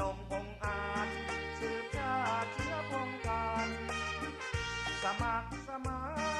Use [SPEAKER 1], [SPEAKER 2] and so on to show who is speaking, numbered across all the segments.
[SPEAKER 1] นงองอาจสืบชาติเชื้อพงการ สมัครสมา
[SPEAKER 2] น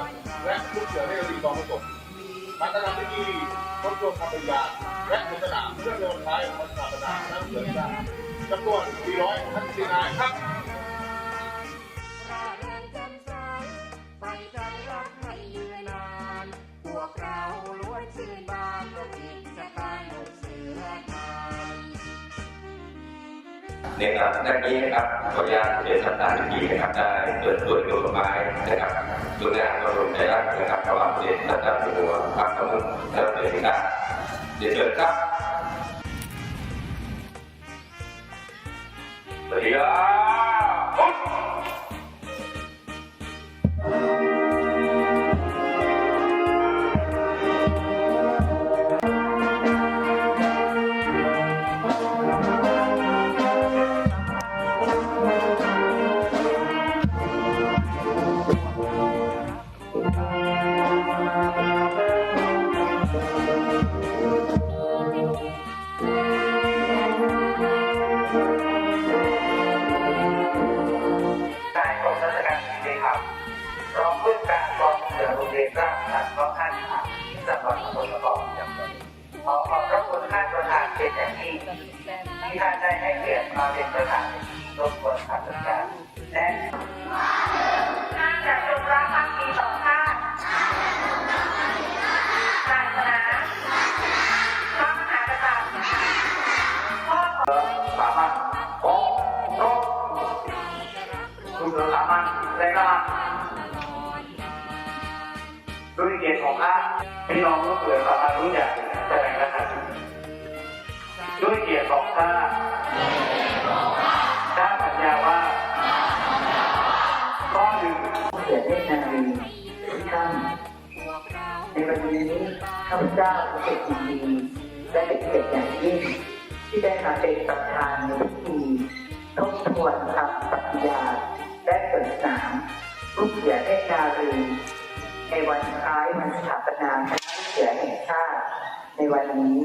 [SPEAKER 2] ำกับลูกเสือและลูกเสือด้รีกองผสมมาตรการพิธีทบทวนคำปริญญาและผลสนามเพื่อในวันท้ายของสถาปนาคณะลูเสือชาจำนวน454นายครับ
[SPEAKER 1] ใน
[SPEAKER 3] งานแรกนี้นะครับขออนุญาตเรียนท่านประธานที่ดีนะครับได้เปิดตัวโยกไม้นะครับดูแลบรมใจรักนะครับระหว่างเรียนท่านอาจารย์หัวปากกระมุนและเรียนการเดี๋ยวเชิญครับสวัสดีครับ
[SPEAKER 4] ด้วยเกียรติของ
[SPEAKER 3] ข้าพี่น้องลูกเสือสามรถรู้จักแสดงนะครับด้วยเกียรติของข้าข้าสัญญาว่าข้อหนึ่ง
[SPEAKER 4] เสือเนตรนารีทุกท่านในวันนี้ข้าพเจ้ารู้สึกยินดีและเป็นเกียรติอย่างยิ่งที่ได้มาเป็นประธานในพิธีทบทวนคำปฏิญาณ ลูกเสือเนตรนารีในวันคล้ายวันสถาปนาคณะเสือแห่งชาติในวันนี้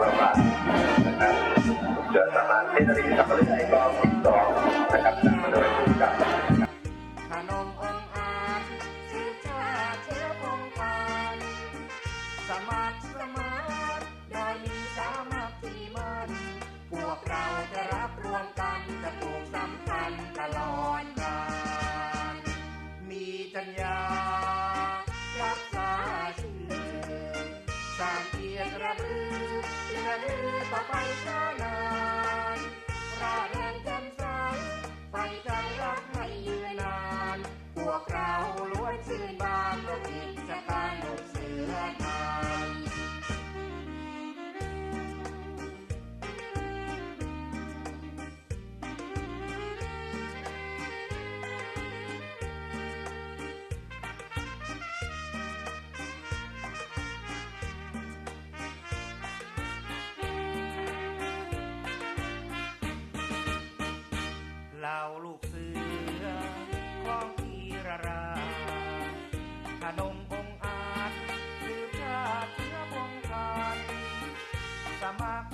[SPEAKER 1] ว่าว่านะค
[SPEAKER 3] รั
[SPEAKER 1] บ
[SPEAKER 3] เดินประมาณเส้นรีสักเล็กก็สิบสองนะครับนำมาโดยผู้กับสมัครสมานได้มีสามัคคีมัน พวกเราจะรับรวมกันจะปลูกสัม ลือต่อไปช้านานราเ sama